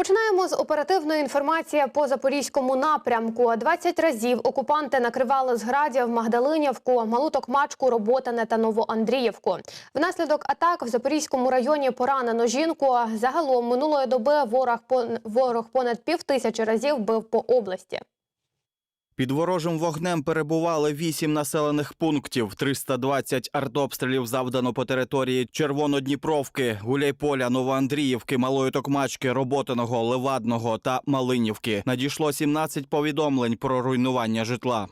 Починаємо з оперативної інформації по запорізькому напрямку. 20 разів окупанти накривали з градів Магдалинівку, Малу Токмачку, Роботине та Новоандріївку. Внаслідок атак в Запорізькому районі поранено жінку. Загалом минулої доби ворог понад пів тисячі разів бив по області. Під ворожим вогнем перебували вісім населених пунктів. 320 артобстрілів завдано по території Червонодніпровки, Гуляйполя, Новоандріївки, Малої Токмачки, Роботиного, Левадного та Малинівки. Надійшло 17 повідомлень про руйнування житла.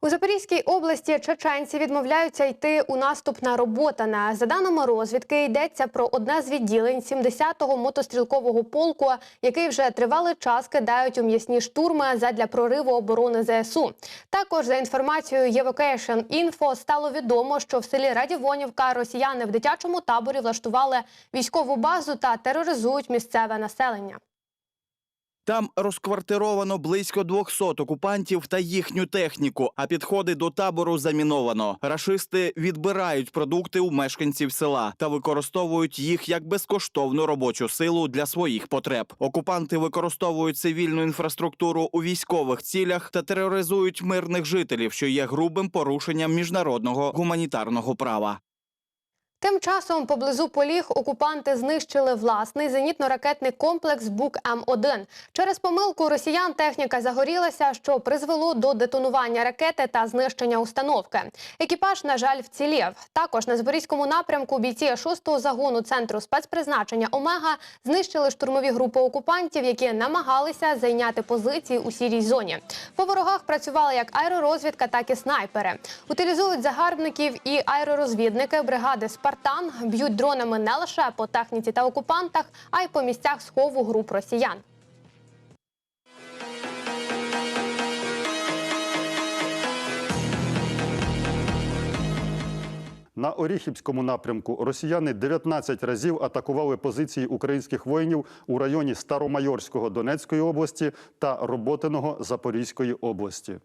У Запорізькій області чеченці відмовляються йти у наступ на Роботане. За даними розвідки, йдеться про одне з відділень 70-го мотострілкового полку, який вже тривалий час кидають у м'ясні штурми задля прориву оборони ЗСУ. Також за інформацією Інфо стало відомо, що в селі Радівонівка росіяни в дитячому таборі влаштували військову базу та тероризують місцеве населення. Там розквартировано близько 200 окупантів та їхню техніку, а підходи до табору заміновано. Рашисти відбирають продукти у мешканців села та використовують їх як безкоштовну робочу силу для своїх потреб. Окупанти використовують цивільну інфраструктуру у військових цілях та тероризують мирних жителів, що є грубим порушенням міжнародного гуманітарного права. Тим часом поблизу Поліг окупанти знищили власний зенітно-ракетний комплекс Бук М1. Через помилку росіян техніка загорілася, що призвело до детонування ракети та знищення установки. Екіпаж, на жаль, вцілів. Також на Запорізькому напрямку бійці 6-го загону центру спецпризначення Омега знищили штурмові групи окупантів, які намагалися зайняти позиції у сірій зоні. По ворогах працювали як аеророзвідка, так і снайпери. Утилізують загарбників і аеророзвідники бригади Спартан б'ють дронами не лише по техніці та окупантах, а й по місцях схову груп росіян. На Оріхівському напрямку росіяни 19 разів атакували позиції українських воїнів у районі Старомайорського Донецької області та Роботиного Запорізької області.